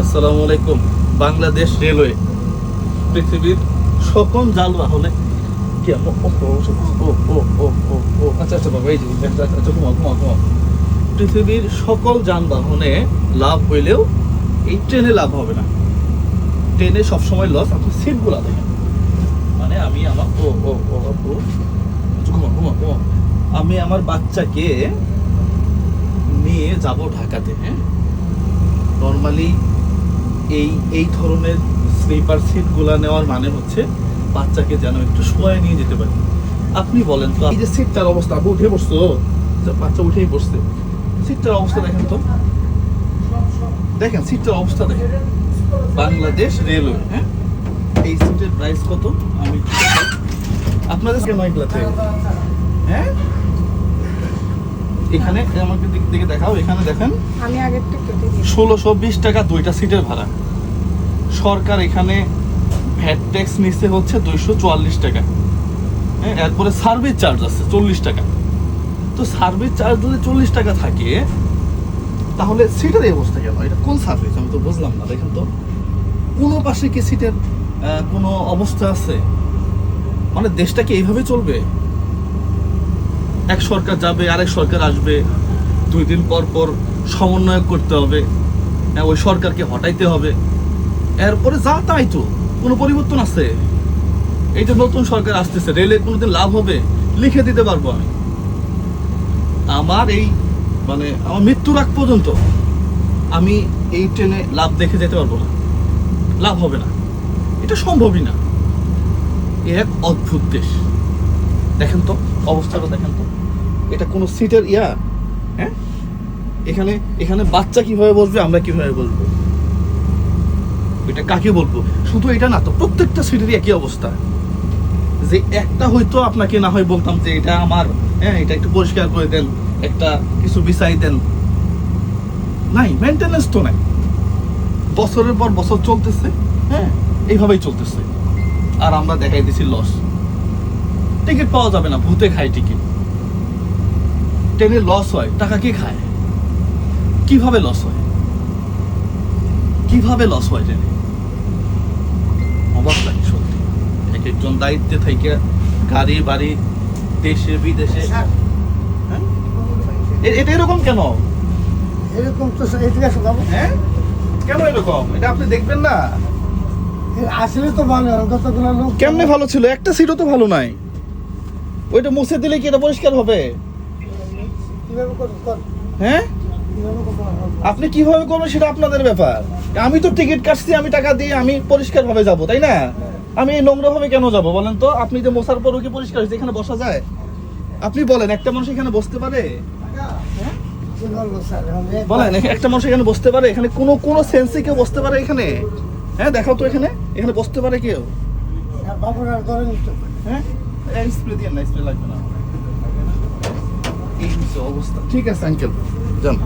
আসসালামু আলাইকুম। বাংলাদেশ রেলওয়ে, পৃথিবীর সকল জালবাহনে কি ও ও ও ও ও। আচ্ছা আচ্ছা বাবা, এই যে আচ্ছা ঘুমাও ঘুমা ঘুমাও। পৃথিবীর সকল যানবাহনে লাভ হইলেও এই ট্রেনে লাভ হবে না। ট্রেনে সবসময় লস আপনি সিটগুলো দেখেন। মানে আমি আমার, ও ও ও ও ঘুমা ঘুমা ঘুমা আমি আমার বাচ্চাকে নিয়ে যাব ঢাকাতে হ্যাঁ? নর্মালি এই এই ধরনের স্লিপার সিটগুলা নেওয়ার মানে হচ্ছে বাচ্চাকে যেন একটু শোয়ায় নিয়ে যেতে পারি। আপনি বলেন তো, এই যে সিটটার অবস্থা আপনি উঠে বসছো? যে বাচ্চা উঠেই বসছে। সিটটার অবস্থা দেখেন তো। দেখেন, সিটটার অবস্থা দেখেন। বাংলাদেশ রেলওয়ে হ্যাঁ? এই সিটের প্রাইস কত? আমি। আপনাদের কেন এগুলাতে? হ্যাঁ? এখানে আমাকে দিক দিকে দেখাও এখানে দেখেন। আমি আগেরটা কেটে দিই ষোলোশো বিশ টাকা দুইটা সিটের ভাড়া। সরকার এখানে ভ্যাট ট্যাক্স নিচ্ছে হচ্ছে দুইশো চুয়াল্লিশ টাকা। হ্যাঁ এরপরে সার্ভিস চার্জ আছে চল্লিশ টাকা। তো সার্ভিস চার্জ যদি চল্লিশ টাকা থাকে তাহলে সিটের এই অবস্থা কেন? এটা কোন সার্ভিস? আমি তো বুঝলাম না দেখেন তো। কোনো পাশে কি সিটের কোনো অবস্থা আছে? মানে দেশটা কি এইভাবে চলবে? এক সরকার যাবে আরেক সরকার আসবে দুই দিন পর পর সমন্বয় করতে হবে। হ্যাঁ, ওই সরকারকে হটাইতে হবে। এরপরে যা তাই তো কোনো পরিবর্তন আছে? এই যে নতুন সরকার আসতেছে রেলের কোনোদিন লাভ হবে? লিখে দিতে পারব আমি। আমার এই মানে আমার মৃত্যুর আগ পর্যন্ত আমি এই ট্রেনে লাভ দেখে যেতে পারব না। লাভ হবে না। এটা সম্ভবই না। এক অদ্ভুত দেশ। দেখেন তো, অবস্থাটা দেখেন তো। এটা কোনো সিটের ইয়া হ্যাঁ? এখানে এখানে বাচ্চা কীভাবে বসবে আমরা কীভাবে বলব? এটা কাকে বলব? শুধু এটা না তো, প্রত্যেকটা সিটেরই একই অবস্থা। যে একটা হয়তো আপনাকে না হয় বলতাম যে এটা আমার হ্যাঁ এটা একটু পরিষ্কার করে দেন, একটা কিছু বিছাই দেন। নাই মেনটেনেন্স তো নাই। বছরের পর বছর চলতেছে হ্যাঁ এইভাবেই চলতেছে। আর আমরা দেখাই দিছি লস টিকিট পাওয়া যাবে না ভূতে খায় টিকিট। ট্রেনে লস হয় টাকা কে খায়? কীভাবে লস হয়? কীভাবে লস হয় ট্রেনে? অবাক লাগে সত্যি। এক একজন দায়িত্বে থেকে গাড়ি বাড়ি দেশে বিদেশে। হ্যাঁ? এ- এটা এরকম কেন? এরকম তো আসো হ্যাঁ? কেন এরকম? এটা আপনি দেখবেন না। আসলে তো ভালো কতগুলো লোক কেমনে ভালো ছিল? একটা সিটও তো ভালো নাই। ওইটা মুছে দিলে কি এটা পরিষ্কার হবে? হ্যাঁ? আপনি কীভাবে করবেন সেটা আপনাদের ব্যাপার। আমি তো টিকিট কাটছি আমি টাকা দিয়ে আমি পরিষ্কার ভাবে যাব তাই না? আমি এই নোংরা ভাবে কেন যাব বলেন তো? আপনি যে মশার পরও কি পরিষ্কার হয়েছে এখানে বসা যায়? আপনি বলেন একটা মানুষ এখানে বসতে পারে? আমি বলেন একটা মানুষ এখানে বসতে পারে? এখানে কোনো কোনো সেন্সে কেউ বসতে পারে এখানে? হ্যাঁ দেখাও তো এখানে। এখানে বসতে পারে কেউ? হ্যাঁ? স্প্রে দিয়ে না স্প্রে লাগবে না এই অবস্থা। ঠিক আছে আঙ্কেল যান